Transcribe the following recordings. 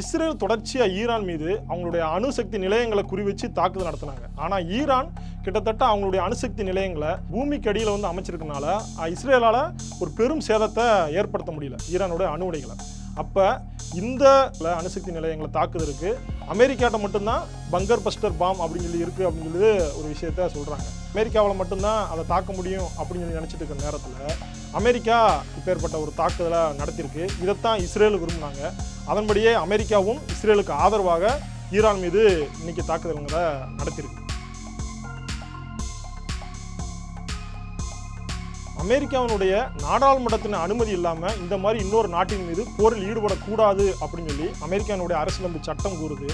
Israel தொடர்ச்சியாக Iran மீது அவங்களுடைய அணுசக்தி நிலையங்களை குறிவச்சு தாக்குதல் நடத்தினாங்க. ஆனால் ஈரான் கிட்டத்தட்ட அவங்களுடைய அணுசக்தி நிலையங்களை பூமிக்கு அடியில் வந்து அமைச்சிருக்கனால இஸ்ரேலால் ஒரு பெரும் சேதத்தை ஏற்படுத்த முடியல ஈரானுடைய அணு உடைகளை. அப்போ இந்த அணுசக்தி நிலையங்களை தாக்குதலுக்கு அமெரிக்காட்ட மட்டும்தான் பங்கர் பஸ்டர் பாம் அப்படின்னு சொல்லி இருக்குது அப்படின்னு சொல்லி ஒரு விஷயத்த சொல்கிறாங்க அமெரிக்காவில் மட்டும்தான் அதை தாக்க முடியும் அப்படின்னு சொல்லி நினச்சிட்டு இருக்கிற நேரத்தில் அமெரிக்கா இப்பேற்பட்ட ஒரு தாக்குதலை நடத்தியிருக்கு. இதைத்தான் இஸ்ரேல் விரும்பினாங்க. அதன்படியே அமெரிக்காவும் இஸ்ரேலுக்கு ஆதரவாக ஈரான் மீது இன்னைக்கு தாக்குதல்களை நடத்தியிருக்கு. அமெரிக்காவினுடைய நாடாளுமன்றத்தின் அனுமதி இல்லாமல் இந்த மாதிரி இன்னொரு நாட்டின் மீது போரில் ஈடுபடக்கூடாது அப்படின்னு சொல்லி அமெரிக்காவினுடைய அரசியலமைப்பு சட்டம் கூறுது.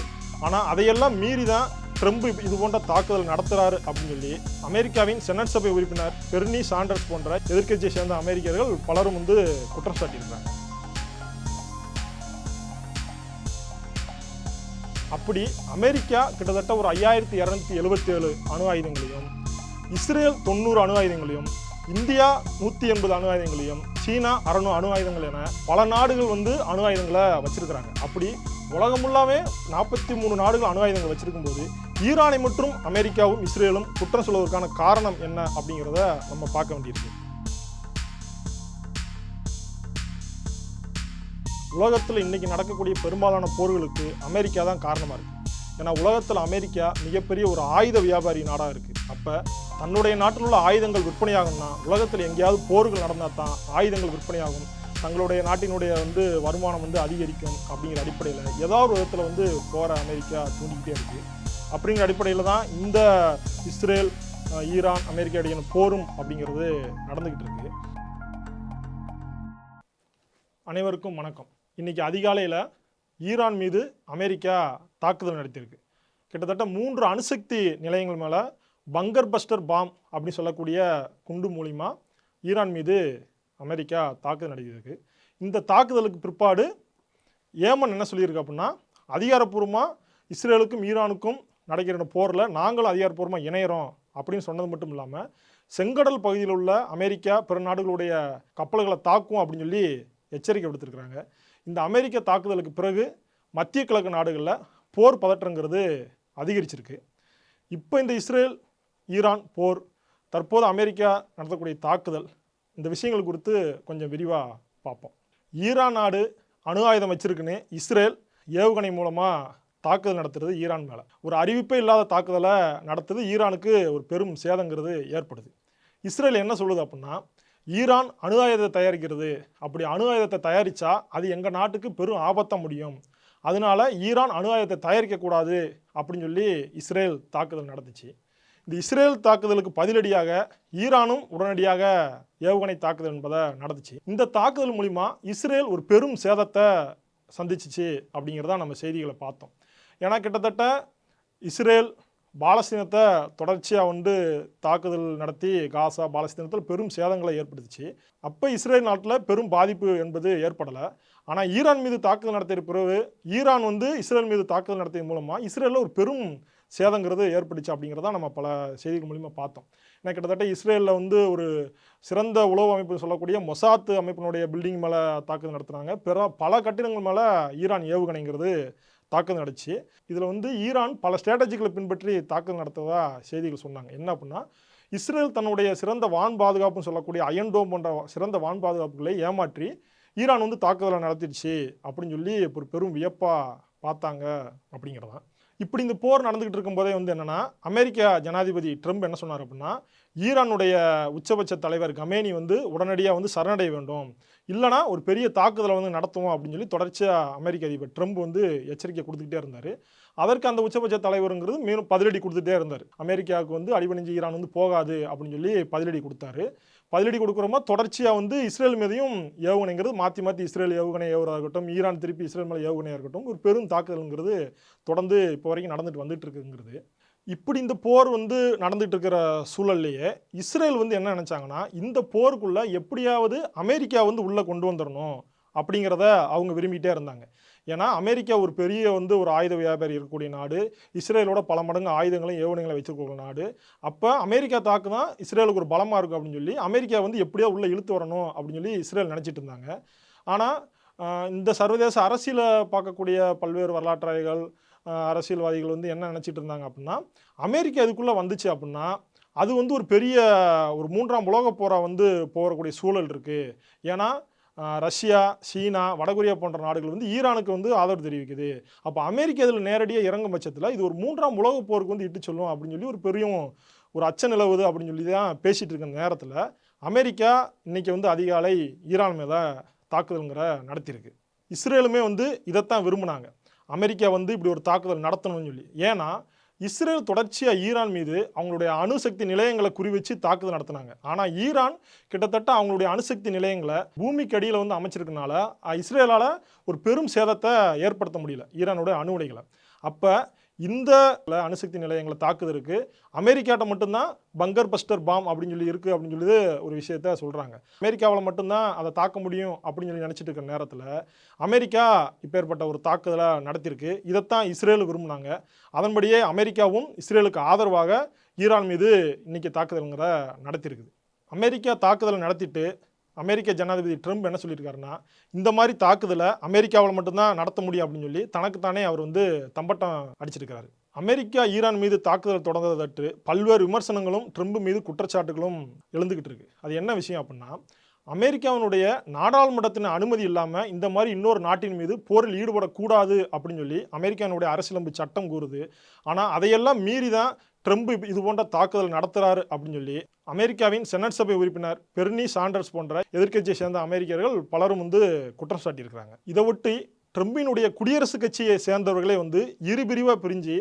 ஆனால் அதையெல்லாம் மீறி தான் ட்ரம்ப் இது போன்ற தாக்குதல் நடத்துறாரு அப்படின்னு சொல்லி அமெரிக்காவின் செனட் சபை உறுப்பினர் பெர்னி சாண்டர்ஸ் போன்ற எதிர்க்கட்சியை சேர்ந்த அமெரிக்கர்கள் பலரும் வந்து குற்றம் சாட்டியிருக்காங்க அப்படி அமெரிக்கா கிட்டத்தட்ட ஒரு ஐயாயிரத்தி இரநூத்தி எழுபத்தி ஏழு அணு ஆயுதங்களையும் இஸ்ரேல் தொண்ணூறு அணு ஆயுதங்களையும் இந்தியா நூற்றி எண்பது அணு ஆயுதங்களையும் சீனா அறநூறு அணு ஆயுதங்கள் என பல நாடுகள் வந்து அணு ஆயுதங்களை வச்சிருக்கிறாங்க. அப்படி உலகம் நாற்பத்தி மூணு நாடுகள் அணு ஆயுதங்கள் வச்சிருக்கும் போது ஈரானை மற்றும் அமெரிக்காவும் இஸ்ரேலும் குற்றம் சொல்வதற்கான காரணம் என்ன அப்படிங்கிறத நம்ம பார்க்க வேண்டியிருக்கு. உலகத்தில் இன்னைக்கு நடக்கக்கூடிய பெரும்பாலான போர்களுக்கு அமெரிக்கா தான் காரணமாக இருக்குது ஏன்னா உலகத்தில் அமெரிக்கா மிகப்பெரிய ஒரு ஆயுத வியாபாரி நாடாக இருக்குது அப்போ தன்னுடைய நாட்டில் உள்ள ஆயுதங்கள் விற்பனையாகும்னா உலகத்தில் எங்கேயாவது போர்கள் நடந்தால் தான் ஆயுதங்கள் விற்பனையாகும். தங்களுடைய நாட்டினுடைய வந்து வருமானம் வந்து அதிகரிக்கும் அப்படிங்கிற அடிப்படையில் ஏதாவது ஒரு விதத்தில் வந்து போகிற அமெரிக்கா தூண்டிக்கிட்டே இருக்குது அப்படிங்கிற அடிப்படையில் தான் இந்த இஸ்ரேல் ஈரான் அமெரிக்கா இடையான போரும் அப்படிங்கிறது நடந்துக்கிட்டு இருக்கு. அனைவருக்கும் வணக்கம். இன்னைக்கு அதிகாலையில் ஈரான் மீது அமெரிக்கா தாக்குதல் நடத்தியிருக்கு. கிட்டத்தட்ட மூன்று அணுசக்தி நிலையங்கள் மேலே பங்கர் பஸ்டர் பாம் அப்படின்னு சொல்லக்கூடிய குண்டு மூலிமா ஈரான் மீது அமெரிக்கா தாக்குதல் நடத்தியிருக்கு. இந்த தாக்குதலுக்கு பிற்பாடு ஏமன் என்ன சொல்லியிருக்கு அப்படின்னா அதிகாரப்பூர்வமாக இஸ்ரேலுக்கும் ஈரானுக்கும் நடக்கிற போரில் நாங்களும் அதிகாரப்பூர்வமாக இணையிறோம் அப்படின்னு சொன்னது மட்டும் இல்லாமல் செங்கடல் பகுதியில் உள்ள அமெரிக்கா பிற நாடுகளுடைய கப்பல்களை தாக்கும் அப்படின்னு சொல்லி எச்சரிக்கை விடுத்திருக்கிறாங்க. இந்த அமெரிக்க தாக்குதலுக்கு பிறகு மத்திய கிழக்கு நாடுகளில் போர் பதற்றங்கிறது அதிகரிச்சிருக்கு. இப்போ இந்த இஸ்ரேல் ஈரான் போர் தற்போது அமெரிக்கா நடத்தக்கூடிய தாக்குதல் இந்த விஷயங்கள் குறித்து கொஞ்சம் விரிவாக பார்ப்போம். ஈரான் நாடு அணு ஆயுதம் வச்சிருக்குன்னு இஸ்ரேல் ஏவுகணை மூலமாக தாக்குதல் நடத்துறது ஈரான் மேலே. ஒரு அறிவிப்பே இல்லாத தாக்குதலை நடத்துறது ஈரானுக்கு ஒரு பெரும் சேதங்கிறது ஏற்படுது. இஸ்ரேல் என்ன சொல்லுது அப்படின்னா ஈரான் அணு ஆயுதத்தை தயாரிக்கிறது. அப்படி அணு ஆயுதத்தை தயாரித்தா அது எங்கள் நாட்டுக்கு பெரும் ஆபத்தாக முடியும். அதனால ஈரான் அணு ஆயுதத்தை தயாரிக்கக்கூடாது அப்படின்னு சொல்லி இஸ்ரேல் தாக்குதல் நடந்துச்சு. இந்த இஸ்ரேல் தாக்குதலுக்கு பதிலடியாக ஈரானும் உடனடியாக ஏவுகணை தாக்குதல் என்பதை நடந்துச்சு. இந்த தாக்குதல் மூலிமா இஸ்ரேல் ஒரு பெரும் சேதத்தை சந்திச்சிச்சு அப்படிங்கிறத நம்ம செய்திகளை பார்த்தோம். ஏன்னா கிட்டத்தட்ட இஸ்ரேல் பாலஸ்தீனத்தை தொடர்ச்சியாக வந்து தாக்குதல் நடத்தி காசா பாலஸ்தீனத்தில் பெரும் சேதங்களை ஏற்படுத்துச்சு. அப்போ இஸ்ரேல் நாட்டில் பெரும் பாதிப்பு என்பது ஏற்படலை. ஆனால் ஈரான் மீது தாக்குதல் நடத்திய பிறகு ஈரான் வந்து இஸ்ரேல் மீது தாக்குதல் நடத்திய மூலமாக இஸ்ரேலில் ஒரு பெரும் சேதங்கிறது ஏற்பட்டுச்சு அப்படிங்கிறத நம்ம பல செய்திகள் மூலிமா பார்த்தோம். ஏன்னா கிட்டத்தட்ட இஸ்ரேலில் வந்து ஒரு சிறந்த உளவு அமைப்பு சொல்லக்கூடிய மொசாத் அமைப்பினுடைய பில்டிங் மேலே தாக்குதல் நடத்துனாங்க. பிற பல கட்டிடங்கள் மேலே ஈரான் ஏவுகணைங்கிறது தாக்குதல் நடச்சு இதில் வந்து ஈரான் பல ஸ்ட்ராட்டஜிகளை பின்பற்றி தாக்குதல் நடத்ததாக செய்திகள் சொன்னாங்க. என்ன அப்படின்னா இஸ்ரேல் தன்னுடைய சிறந்த வான் பாதுகாப்புன்னு சொல்லக்கூடிய அயன்டோம் போன்ற சிறந்த வான் பாதுகாப்புகளை ஏமாற்றி ஈரான் வந்து தாக்குதலை நடத்திடுச்சு அப்படின்னு சொல்லி ஒரு பெரும் வியப்பாக பார்த்தாங்க அப்படிங்கிறதான். இப்படி இந்த போர் நடந்துகிட்டு இருக்கும்போதே வந்து என்னன்னா அமெரிக்கா ஜனாதிபதி ட்ரம்ப் என்ன சொன்னார் அப்படின்னா ஈரானுடைய உச்சபட்ச தலைவர் கமேனி வந்து உடனடியாக வந்து சரணடைய வேண்டும். இல்லைனா ஒரு பெரிய தாக்குதலை வந்து நடத்துவோம் அப்படின்னு சொல்லி தொடர்ச்சியாக அமெரிக்க அதிபர் ட்ரம்ப் வந்து எச்சரிக்கை கொடுத்துக்கிட்டே இருந்தார். அதற்கு அந்த உச்சபட்ச தலைவருங்கிறது மேலும் பதிலடி கொடுத்துட்டே இருந்தார். அமெரிக்காவுக்கு வந்து அடிபணிஞ்சு ஈரான் வந்து போகாது அப்படின்னு சொல்லி பதிலடி கொடுத்தாரு. பதிலடி கொடுக்குறோமோ தொடர்ச்சியாக வந்து இஸ்ரேல் மீதையும் ஏவுகணைங்கிறது மாற்றி மாற்றி இஸ்ரேல் ஏவுகணை ஏவுறதா இருக்கட்டும் ஈரான் திருப்பி இஸ்ரேல் மேலே ஏவுகணையாக இருக்கட்டும் ஒரு பெரும் தாக்குதல்ங்கிறது தொடர்ந்து இப்போ வரைக்கும் நடந்துட்டு வந்துட்டு இருக்குங்கிறது இப்படி இந்த போர் வந்து நடந்துட்டு இருக்கிற சூழல்லையே இஸ்ரேல் வந்து என்ன நினச்சாங்கன்னா இந்த போருக்குள்ளே எப்படியாவது அமெரிக்கா வந்து உள்ளே கொண்டு வந்துடணும் அப்படிங்கிறத அவங்க விரும்பிகிட்டே இருந்தாங்க. ஏன்னா அமெரிக்கா ஒரு பெரிய வந்து ஒரு ஆயுத வியாபாரி இருக்கக்கூடிய நாடு. இஸ்ரேலோட பல மடங்கு ஆயுதங்களையும் ஏவுகணைகளை வச்சிருக்கக்கூடிய நாடு. அப்போ அமெரிக்கா தாக்கு தான் இஸ்ரேலுக்கு ஒரு பலமாக இருக்கும் அப்படின்னு சொல்லி அமெரிக்கா வந்து எப்படியோ உள்ளே இழுத்து வரணும் அப்படின்னு சொல்லி இஸ்ரேல் நினச்சிட்டு இருந்தாங்க. ஆனால் இந்த சர்வதேச அரசியலை பார்க்கக்கூடிய பல்வேறு வரலாற்றாளர்கள் அரசியல்வாதிகள் வந்து என்ன நினச்சிட்டு இருந்தாங்க அப்படின்னா அமெரிக்கா இதுக்குள்ளே வந்துச்சு அப்படின்னா அது வந்து ஒரு பெரிய ஒரு மூன்றாம் உலக போரா வந்து போகக்கூடிய சூழல் இருக்குது ஏன்னா ரஷ்யா சீனா வடகொரியா போன்ற நாடுகள் வந்து ஈரானுக்கு வந்து ஆதரவு தெரிவிக்குது. அப்போ அமெரிக்கா இதில் நேரடியாக இறங்கும் பட்சத்தில் இது ஒரு மூன்றாம் உலகப் போருக்கு வந்து இட்டு சொல்லும் அப்படின்னு சொல்லி ஒரு பெரிய ஒரு அச்ச நிலவுது அப்படின்னு சொல்லி தான் பேசிகிட்டு இருக்க நேரத்தில் அமெரிக்கா இன்றைக்கி வந்து அதிகாலை ஈரான் மேலே தாக்குதலுங்கிற நடத்தியிருக்கு. இஸ்ரேலுமே வந்து இதைத்தான் விரும்புனாங்க. அமெரிக்கா வந்து இப்படி ஒரு தாக்குதல் நடத்தணும்னு சொல்லி. ஏன்னா இஸ்ரேல் தொடர்ச்சியாக ஈரான் மீது அவங்களுடைய அணுசக்தி நிலையங்களை குறிவச்சு தாக்குதல் நடத்தினாங்க. ஆனால் ஈரான் கிட்டத்தட்ட அவங்களுடைய அணுசக்தி நிலையங்களை பூமிக்கு அடியில் வந்து அமைச்சிருக்கனால இஸ்ரேலால் ஒரு பெரும் சேதத்தை ஏற்படுத்த முடியல ஈரானுடைய அணு உடைகளை அப்போ இந்த அணுசக்தி நிலையங்களை தாக்குதலுக்கு அமெரிக்காட்ட மட்டும்தான் பங்கர் பஸ்டர் பாம் அப்படின்னு சொல்லி இருக்குது அப்படின்னு சொல்லி ஒரு விஷயத்த சொல்கிறாங்க அமெரிக்காவில் மட்டும்தான் அதை தாக்க முடியும் அப்படின்னு சொல்லி நினச்சிட்டு இருக்கிற நேரத்தில் அமெரிக்கா இப்பேற்பட்ட ஒரு தாக்குதலை நடத்தியிருக்கு. இதைத்தான் இஸ்ரேல் விரும்புனாங்க. அதன்படியே அமெரிக்காவும் இஸ்ரேலுக்கு ஆதரவாக ஈரான் மீது இன்னைக்கு தாக்குதலுங்கிற நடத்தியிருக்குது அமெரிக்கா தாக்குதலை நடத்திட்டு அமெரிக்க ஜனாதிபதி ட்ரம்ப் என்ன சொல்லியிருக்காருன்னா இந்த மாதிரி தாக்குதலை அமெரிக்காவில் மட்டும்தான் நடத்த முடியும் அப்படின்னு சொல்லி தனக்குத்தானே அவர் வந்து தம்பட்டம் அடிச்சிருக்கிறாரு. அமெரிக்கா ஈரான் மீது தாக்குதல் தொடர்ந்ததற்கு பல்வேறு விமர்சனங்களும் ட்ரம்ப் மீது குற்றச்சாட்டுகளும் எழுந்துக்கிட்டு இருக்கு. அது என்ன விஷயம் அப்படின்னா அமெரிக்காவினுடைய நாடாளுமன்றத்தின் அனுமதி இல்லாமல் இந்த மாதிரி இன்னொரு நாட்டின் மீது போரில் ஈடுபடக்கூடாது அப்படின்னு சொல்லி அமெரிக்காவினுடைய அரசியலமைப்பு சட்டம் கூறுது. ஆனால் அதையெல்லாம் மீறி தான் ட்ரம்ப் இது போன்ற தாக்குதல் நடத்துகிறாரு அப்படின்னு சொல்லி அமெரிக்காவின் செனட் சபை உறுப்பினர் பெர்னி சாண்டர்ஸ் போன்ற எதிர்க்கட்சியை சேர்ந்த அமெரிக்கர்கள் பலரும் வந்து குற்றம் சாட்டியிருக்கிறாங்க. இதை ஒட்டி ட்ரம்பினுடைய குடியரசுக் கட்சியை சேர்ந்தவர்களே வந்து இரு பிரிவாக பிரிஞ்சு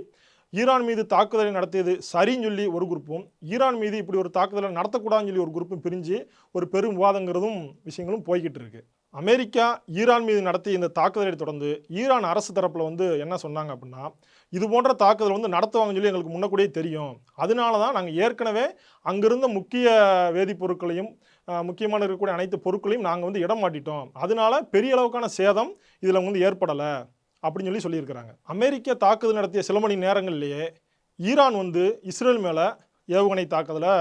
ஈரான் மீது தாக்குதலை நடத்தியது சரின்னு சொல்லி ஒரு குரூப்பும் ஈரான் மீது இப்படி ஒரு தாக்குதலை நடத்தக்கூடாதுன்னு சொல்லி ஒரு குரூப்பும் பிரிஞ்சு ஒரு பெரும் விவாதங்கிறதும் விஷயங்களும் போய்கிட்டு இருக்குது அமெரிக்கா ஈரான் மீது நடத்திய இந்த தாக்குதலை தொடர்ந்து ஈரான் அரசு தரப்பில் வந்து என்ன சொன்னாங்க அப்படின்னா இது போன்ற தாக்குதல் வந்து நடத்துவாங்கன்னு சொல்லி எங்களுக்கு முன்னக்கூடியே தெரியும். அதனால தான் நாங்கள் ஏற்கனவே அங்கிருந்த முக்கிய வேதிப்பொருட்களையும் முக்கியமான இருக்கக்கூடிய அனைத்து பொருட்களையும் நாங்கள் வந்து இடம் மாட்டிட்டோம். அதனால பெரிய அளவுக்கான சேதம் இதில் வந்து ஏற்படலை அப்படின்னு சொல்லி சொல்லியிருக்கிறாங்க. அமெரிக்க தாக்குதல் நடத்திய சில மணி நேரங்கள்லேயே ஈரான் வந்து இஸ்ரேல் மேலே ஏவுகணை தாக்குதலை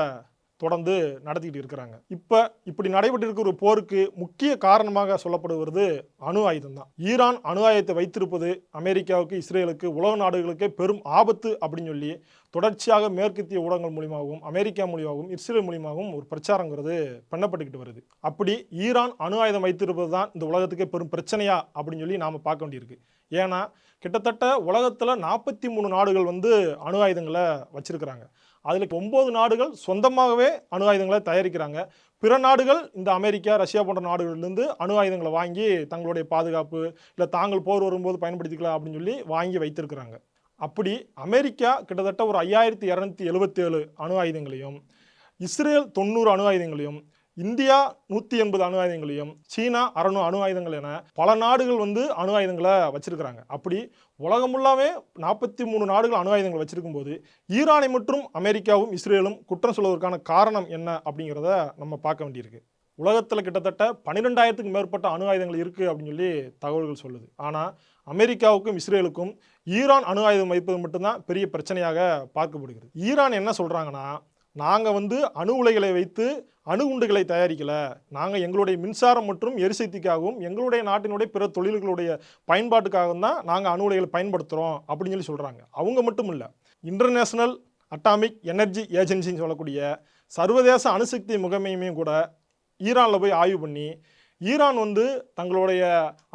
தொடர்ந்து நடத்திக்கிட்டு இருக்கிறாங்க. இப்போ இப்படி நடைபெற்று இருக்கிற ஒரு போருக்கு முக்கிய காரணமாக சொல்லப்படுவது அணு ஆயுதம் தான். ஈரான் அணு ஆயுதத்தை வைத்திருப்பது அமெரிக்காவுக்கு இஸ்ரேலுக்கு உலக நாடுகளுக்கே பெரும் ஆபத்து அப்படின்னு சொல்லி தொடர்ச்சியாக மேற்கத்திய ஊடகங்கள் மூலியமாகவும் அமெரிக்கா மூலியமாகவும் இஸ்ரேல் மூலியமாகவும் ஒரு பிரச்சாரங்கிறது பண்ணப்பட்டுக்கிட்டு வருது. அப்படி ஈரான் அணு ஆயுதம் வைத்திருப்பது தான் இந்த உலகத்துக்கே பெரும் பிரச்சனையா அப்படின்னு சொல்லி நாம் பார்க்க வேண்டியிருக்கு. ஏன்னா கிட்டத்தட்ட உலகத்தில் நாற்பத்தி மூணு நாடுகள் வந்து அணு ஆயுதங்களை வச்சுருக்கிறாங்க. அதில் ஒம்பது நாடுகள் சொந்தமாகவே அணு ஆயுதங்களை தயாரிக்கிறாங்க. பிற நாடுகள் இந்த அமெரிக்கா ரஷ்யா போன்ற நாடுகளிலிருந்து அணு ஆயுதங்களை வாங்கி தங்களுடைய பாதுகாப்பு இல்லை தாங்கள் போர் வரும்போது பயன்படுத்திக்கலாம் அப்படின்னு சொல்லி வாங்கி வைத்திருக்கிறாங்க. அப்படி அமெரிக்கா கிட்டத்தட்ட ஒரு ஐயாயிரத்தி இரநூத்தி எழுபத்தேழு அணு ஆயுதங்களையும் இஸ்ரேல் தொண்ணூறு அணு ஆயுதங்களையும் இந்தியா நூற்றி எண்பது அணு ஆயுதங்களையும் சீனா அறநூ அணு ஆயுதங்கள் என பல நாடுகள் வந்து அணு ஆயுதங்களை வச்சிருக்கிறாங்க. அப்படி உலகம் நாற்பத்தி மூணு நாடுகள் அணு ஆயுதங்கள் வச்சிருக்கும் போது ஈரானை மற்றும் அமெரிக்காவும் இஸ்ரேலும் குற்றம் சொல்வதற்கான காரணம் என்ன அப்படிங்கிறத நம்ம பார்க்க வேண்டியிருக்கு. உலகத்தில் கிட்டத்தட்ட பன்னிரெண்டாயிரத்துக்கு மேற்பட்ட அணு ஆயுதங்கள் இருக்குது அப்படின்னு சொல்லி தகவல்கள் சொல்லுது. ஆனால் அமெரிக்காவுக்கும் இஸ்ரேலுக்கும் ஈரான் அணு ஆயுதம் வைப்பது மட்டும்தான் பெரிய பிரச்சனையாக பார்க்கப்படுகிறது. ஈரான் என்ன சொல்கிறாங்கன்னா நாங்கள் வந்து அணு உலைகளை வைத்து அணு குண்டுகளை தயாரிக்கலை. நாங்கள் எங்களுடைய மின்சாரம் மற்றும் எரிசக்திக்காகவும் எங்களுடைய நாட்டினுடைய பிற தொழில்களுடைய பயன்பாட்டுக்காகவும் தான் நாங்கள் அணு உலைகளை பயன்படுத்துகிறோம் அப்படின்னு சொல்லி சொல்கிறாங்க அவங்க மட்டும் இல்லை இன்டர்நேஷ்னல் அட்டாமிக் எனர்ஜி ஏஜென்சின்னு சொல்லக்கூடிய சர்வதேச அணுசக்தி முகமையுமே கூட ஈரானில் போய் ஆய்வு பண்ணி ஈரான் வந்து தங்களுடைய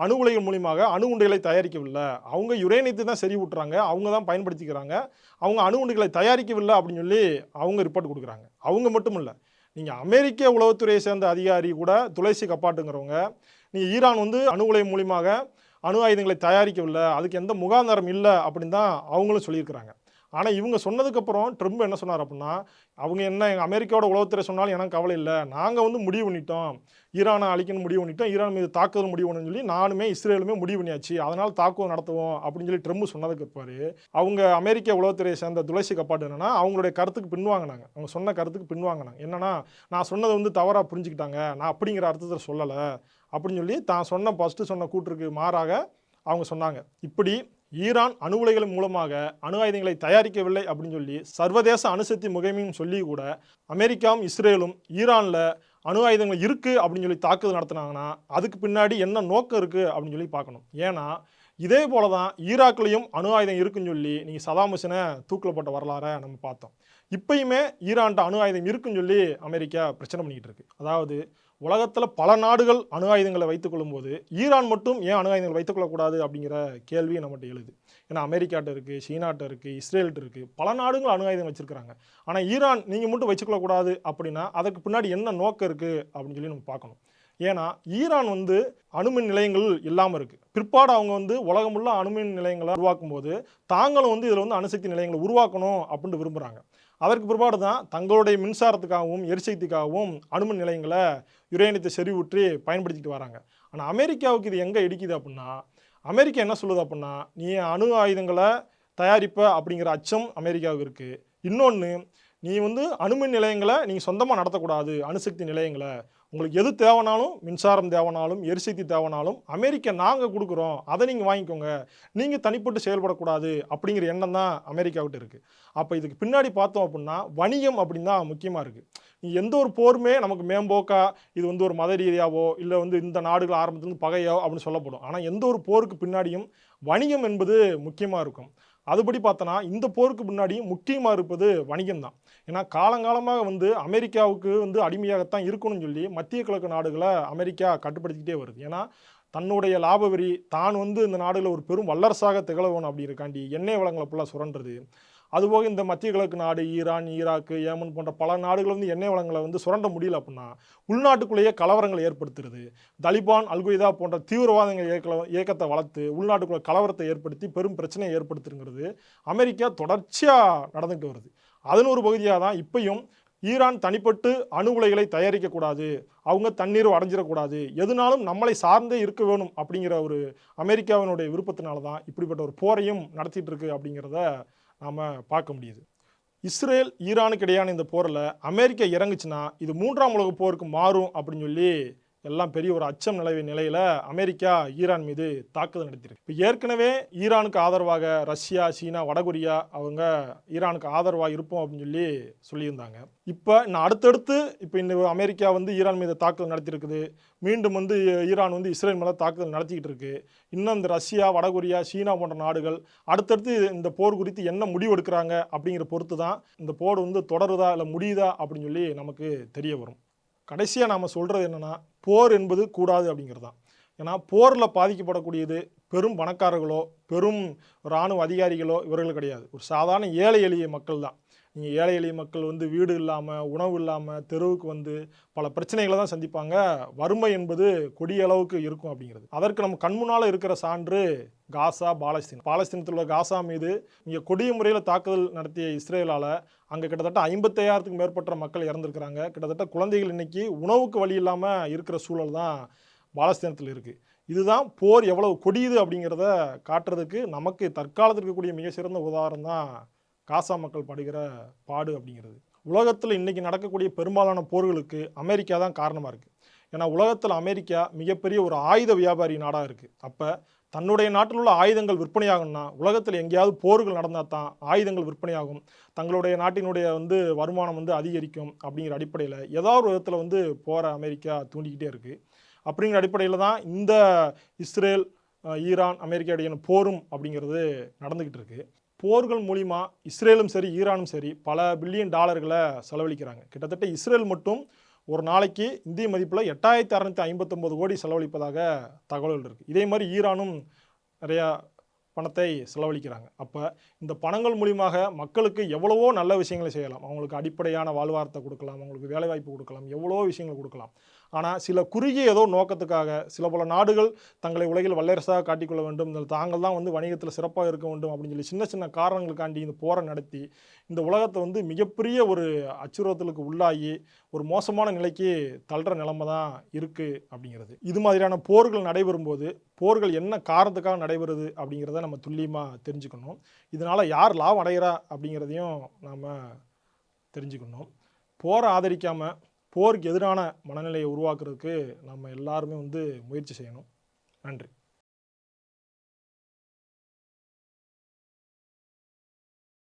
அணு உலைகள் மூலியமாக அணு உண்டைகளை தயாரிக்கவில்லை. அவங்க யுரேனியத்தை தான் சரி விட்டுறாங்க அவங்க தான் பயன்படுத்திக்கிறாங்க. அவங்க அணு உண்டைகளை தயாரிக்கவில்லை அப்படின்னு சொல்லி அவங்க ரிப்போர்ட் கொடுக்குறாங்க. அவங்க மட்டும் இல்லை நீங்கள் அமெரிக்க உளவுத்துறையை சேர்ந்த அதிகாரி கூட துளசி கப்பாட்டுங்கிறவங்க நீங்கள் ஈரான் வந்து அணு உலை மூலியமாக அணு ஆயுதங்களை தயாரிக்கவில்லை. அதுக்கு எந்த முகாந்தாரம் இல்லை அப்படின்னு தான் அவங்களும் சொல்லியிருக்கிறாங்க. ஆனால் இவங்க சொன்னதுக்கப்புறம் ட்ரம்ப் என்ன சொன்னார் அப்படின்னா அவங்க என்ன எங்கள் அமெரிக்காவோட உளவுத்துறை சொன்னாலும் எனக்கு கவலை இல்லை. நாங்கள் வந்து முடிவு பண்ணிட்டோம். ஈரானை அழிக்கணும் முடிவு பண்ணிட்டோம். ஈரான் மீது தாக்குதல் முடிவு பண்ணணும்னு சொல்லி நானுமே இஸ்ரேலுமே முடிவு பண்ணியாச்சு. அதனால் தாக்குதல் நடத்துவோம். அப்படின்னு சொல்லி ட்ரம்ப் சொன்னதுக்கு பிற்பாடு அவங்க அமெரிக்க உளவுத்துறையை சேர்ந்த துளசி கப்பாட்டு என்னன்னா அவங்களுடைய கருத்துக்கு பின்வாங்கினாங்க. அவங்க சொன்ன கருத்துக்கு பின்வாங்கினாங்க. என்னன்னா நான் சொன்னதை வந்து தவறாக புரிஞ்சுக்கிட்டாங்க. நான் அப்படிங்கிற அர்த்தத்தில் சொல்லலை. அப்படின்னு சொல்லி தான் சொன்ன ஃபஸ்ட்டு சொன்ன கூற்றுக்கு மாறாக அவங்க சொன்னாங்க. இப்படி ஈரான் அணு உலைகள் மூலமாக அணு ஆயுதங்களை தயாரிக்கவில்லை அப்படின்னு சொல்லி சர்வதேச அணுசக்தி முகமையும் சொல்லி கூட அமெரிக்காவும் இஸ்ரேலும் ஈரானில் அணு ஆயுதங்கள் இருக்குது அப்படின்னு சொல்லி தாக்குதல் நடத்துனாங்கன்னா அதுக்கு பின்னாடி என்ன நோக்கம் இருக்குது அப்படின்னு சொல்லி பார்க்கணும். ஏன்னா இதே போல தான் ஈராக்லேயும் அணு ஆயுதம் இருக்குன்னு சொல்லி நீங்கள் சதாம் தூக்கில் போட்ட வரலாறை நம்ம பார்த்தோம். இப்பயுமே ஈரான்ட்ட அணு ஆயுதம் இருக்குன்னு சொல்லி அமெரிக்கா பிரச்சனை பண்ணிக்கிட்டு இருக்கு. அதாவது உலகத்தில் பல நாடுகள் அணு ஆயுதங்களை வைத்துக் கொள்ளும்போது ஈரான் மட்டும் ஏன் அணு ஆயுதங்களை வைத்துக் கொள்ளக்கூடாது அப்படிங்கிற கேள்வி நம்மகிட்ட எழுது. ஏன்னா அமெரிக்காட்ட இருக்குது சீனாட்ட இருக்குது இஸ்ரேல்கிட்ட இருக்குது பல நாடுகள் அணு ஆயுதம் வச்சுருக்காங்க ஆனால் ஈரான் நீங்கள் மட்டும் வச்சுக்கொள்ளக்கூடாது அப்படின்னா அதுக்கு பின்னாடி என்ன நோக்கம் இருக்குது அப்படின்னு சொல்லி நம்ம பார்க்கணும். ஏன்னா ஈரான் வந்து அணுமின் நிலையங்கள் இல்லாமல் இருக்குது பிற்பாடு அவங்க வந்து உலகமுள்ள அணுமின் நிலையங்களை உருவாக்கும் போது தாங்களும் வந்து இதில் வந்து அணுசக்தி நிலையங்களை உருவாக்கணும் அப்படின்னு விரும்புகிறாங்க அதற்கு பிற்பாடு தான் தங்களுடைய மின்சாரத்துக்காகவும் எரிசக்திக்காகவும் அணுமின் நிலையங்களை யுரேனியத்தை செறிவுற்றி பயன்படுத்திட்டு வராங்க. ஆனால் அமெரிக்காவுக்கு இது எங்கே இடிக்குது அப்படின்னா அமெரிக்கா என்ன சொல்லுது அப்படின்னா நீ அணு ஆயுதங்களை தயாரிப்ப அப்படிங்கிற அச்சம் அமெரிக்காவுக்கு இருக்குது இன்னொன்று நீ வந்து அணுமின் நிலையங்களை நீங்கள் சொந்தமாக நடத்தக்கூடாது அணுசக்தி நிலையங்களை. உங்களுக்கு எது தேவைனாலும் மின்சாரம் தேவைனாலும் எரிசக்தி தேவைனாலும் அமெரிக்கா நாங்கள் கொடுக்குறோம். அதை நீங்கள் வாங்கிக்கோங்க. நீங்கள் தனிப்பட்டு செயல்படக்கூடாது அப்படிங்கிற எண்ணம் தான் அமெரிக்காவிட்ட இருக்குது அப்போ இதுக்கு பின்னாடி பார்த்தோம் அப்படின்னா வணிகம் அப்படின்னு தான் முக்கியமாக இருக்குது நீ எந்த ஒரு போருமே நமக்கு மேம்போக்கா இது வந்து ஒரு மத ரீதியாவோ இல்லை வந்து இந்த நாடுகள் ஆரம்பத்துலேருந்து பகையோ அப்படின்னு சொல்லப்படும். ஆனால் எந்த ஒரு போருக்கு பின்னாடியும் வணிகம் என்பது முக்கியமாக இருக்கும். அதுபடி பார்த்தோன்னா இந்த போருக்கு முன்னாடி முக்கியமாக இருப்பது வணிகம் தான் ஏன்னா காலங்காலமாக வந்து அமெரிக்காவுக்கு வந்து அடிமையாகத்தான் இருக்கணும்னு சொல்லி மத்திய கிழக்கு நாடுகளை அமெரிக்கா கட்டுப்படுத்திக்கிட்டே வருது. ஏன்னா தன்னுடைய லாப தான் வந்து இந்த நாடுகளில் ஒரு பெரும் வல்லரசாக திகழ வேணும் அப்படிங்கிறக்காண்டி எண்ணெய் வளங்களை ஃபுல்லாக சுரண்டுறது. அதுபோக இந்த மத்திய கிழக்கு நாடு ஈரான் ஈராக்கு ஏமன் போன்ற பல நாடுகள் வந்து எண்ணெய் வளங்களை வந்து சுரண்ட முடியல அப்படின்னா உள்நாட்டுக்குள்ளேயே கலவரங்களை ஏற்படுத்துறது தலிபான் அல்கொய்தா போன்ற தீவிரவாதங்கள் இயக்க இயக்கத்தை வளர்த்து உள்நாட்டுக்குள்ள கலவரத்தை ஏற்படுத்தி பெரும் பிரச்சனையை ஏற்படுத்துங்கிறது அமெரிக்கா தொடர்ச்சியாக நடந்துகிட்டு வருது. அதன் ஒரு பகுதியாக தான் இப்பையும் ஈரான் தனிப்பட்டு அணு உலைகளை தயாரிக்கக்கூடாது அவங்க தண்ணீர் அடைஞ்சிடக்கூடாது எதுனாலும் நம்மளை சார்ந்தே இருக்க வேணும் அப்படிங்கிற ஒரு அமெரிக்காவினுடைய விருப்பத்தினால தான் இப்படிப்பட்ட ஒரு போரையும் நடத்திட்டு இருக்கு அப்படிங்கிறத நாம் பார்க்க முடியுது. இஸ்ரேல் ஈரானுக்கு இடையான இந்த போரில் அமெரிக்கா இறங்குச்சுன்னா இது மூன்றாம் உலக போருக்கு மாறும் அப்படின்னு சொல்லி எல்லாம் பெரிய ஒரு அச்சம் நிலவிய நிலையில் அமெரிக்கா ஈரான் மீது தாக்குதல் நடத்தியிருக்கு. இப்போ ஏற்கனவே ஈரானுக்கு ஆதரவாக ரஷ்யா சீனா வடகொரியா அவங்க ஈரானுக்கு ஆதரவாக இருப்போம் அப்படின்னு சொல்லி சொல்லியிருந்தாங்க. இப்போ இன்னும் அடுத்தடுத்து இப்போ இந்த அமெரிக்கா வந்து ஈரான் மீது தாக்குதல் நடத்தியிருக்குது. மீண்டும் வந்து ஈரான் வந்து இஸ்ரேல் மேலே தாக்குதல் நடத்திக்கிட்டு இருக்கு. இன்னும் இந்த ரஷ்யா வடகொரியா சீனா போன்ற நாடுகள் அடுத்தடுத்து இந்த போர் குறித்து என்ன முடிவு எடுக்கிறாங்க அப்படிங்கிற பொறுத்து தான் இந்த போர் வந்து தொடருதா இல்லை முடியுதா அப்படின்னு சொல்லி நமக்கு தெரிய வரும். கடைசியாக நாம் சொல்கிறது என்னென்னா போர் என்பது கூடாது அப்படிங்கிறது தான் ஏன்னா போரில் பாதிக்கப்படக்கூடியது பெரும் பணக்காரர்களோ பெரும் இராணுவ அதிகாரிகளோ இவர்கள் கிடையாது. ஒரு சாதாரண ஏழை எளிய மக்கள் தான் நீங்கள் ஏழை எளிய மக்கள் வந்து வீடு இல்லாமல் உணவு இல்லாமல் தெருவுக்கு வந்து பல பிரச்சனைகளை தான் சந்திப்பாங்க. வறுமை என்பது கொடிய அளவுக்கு இருக்கும் அப்படிங்கிறது. அதற்கு நம்ம கண்முன்னால் இருக்கிற சான்று காசா பாலஸ்தீன் பாலஸ்தீனத்தில் உள்ள காசா மீது இங்கே கொடிய முறையில் தாக்குதல் நடத்திய இஸ்ரேலால் அங்கே கிட்டத்தட்ட ஐம்பத்தையாயிரத்துக்கு மேற்பட்ட மக்கள் இறந்துருக்கிறாங்க. கிட்டத்தட்ட குழந்தைகள் இன்னைக்கு உணவுக்கு வழி இல்லாமல் இருக்கிற சூழல் தான் பாலஸ்தீனத்தில் இருக்குது இதுதான் போர் எவ்வளவு கொடியுது அப்படிங்கிறத காட்டுறதுக்கு நமக்கு தற்காலத்தில் இருக்கக்கூடிய மிக சிறந்த உதாரணம் தான் காசா மக்கள் படுகிற பாடு அப்படிங்கிறது. உலகத்தில் இன்றைக்கி நடக்கக்கூடிய பெரும்பாலான போர்களுக்கு அமெரிக்கா தான் காரணமாக இருக்குது ஏன்னா உலகத்தில் அமெரிக்கா மிகப்பெரிய ஒரு ஆயுத வியாபாரி நாடாக இருக்குது அப்போ தன்னுடைய நாட்டில் உள்ள ஆயுதங்கள் விற்பனையாகும்னா உலகத்தில் எங்கேயாவது போர்கள் நடந்தால் தான் ஆயுதங்கள் விற்பனையாகும். தங்களுடைய நாட்டினுடைய வந்து வருமானம் வந்து அதிகரிக்கும் அப்படிங்கிற அடிப்படையில் ஏதாவது ஒரு விதத்தில் வந்து போகிற அமெரிக்கா தூண்டிக்கிட்டே இருக்குது அப்படிங்கிற அடிப்படையில் தான் இந்த இஸ்ரேல் ஈரான் அமெரிக்கா இடையான போரும் அப்படிங்கிறது நடந்துக்கிட்டு இருக்குது போர்கள் மூலிமா இஸ்ரேலும் சரி ஈரானும் சரி பல பில்லியன் டாலர்களை செலவழிக்கிறாங்க. கிட்டத்தட்ட இஸ்ரேல் மட்டும் ஒரு நாளைக்கு இந்திய மதிப்பில் எட்டாயிரத்தி அறநூற்றி ஐம்பத்தொம்போது கோடி செலவழிப்பதாக தகவல்கள் இருக்குது இதே மாதிரி ஈரானும் நிறையா பணத்தை செலவழிக்கிறாங்க. அப்போ இந்த பணங்கள் மூலியமாக மக்களுக்கு எவ்வளவோ நல்ல விஷயங்களை செய்யலாம். அவங்களுக்கு அடிப்படையான வாழ்வாரத்தை கொடுக்கலாம் அவங்களுக்கு வேலைவாய்ப்பு கொடுக்கலாம் எவ்வளோ விஷயங்கள் கொடுக்கலாம். ஆனால் சில குறுகிய ஏதோ நோக்கத்துக்காக சில பல நாடுகள் தங்களை உலகில் வல்லரசாக காட்டிக்கொள்ள வேண்டும். இந்த தாங்கள் தான் வந்து வணிகத்தில் சிறப்பாக இருக்க வேண்டும் அப்படின்னு சொல்லி சின்ன சின்ன காரணங்களுக்காண்டி இந்த போரை நடத்தி இந்த உலகத்தை வந்து மிகப்பெரிய ஒரு அச்சுறுத்தலுக்கு உள்ளாகி ஒரு மோசமான நிலைக்கு தள்ளுற நிலைமை தான் இருக்குது அப்படிங்கிறது. இது மாதிரியான போர்கள் நடைபெறும்போது போர்கள் என்ன காரணத்துக்காக நடைபெறுது அப்படிங்கிறத நம்ம துல்லியமாக தெரிஞ்சுக்கணும். இதனால் யார் லாபம் அடைகிறா அப்படிங்கிறதையும் நாம் தெரிஞ்சுக்கணும். போரை ஆதரிக்காமல் போருக்கு எதிரான மனநிலையை உருவாக்குறதுக்கு நம்ம எல்லாருமே வந்து முயற்சி செய்யணும். நன்றி.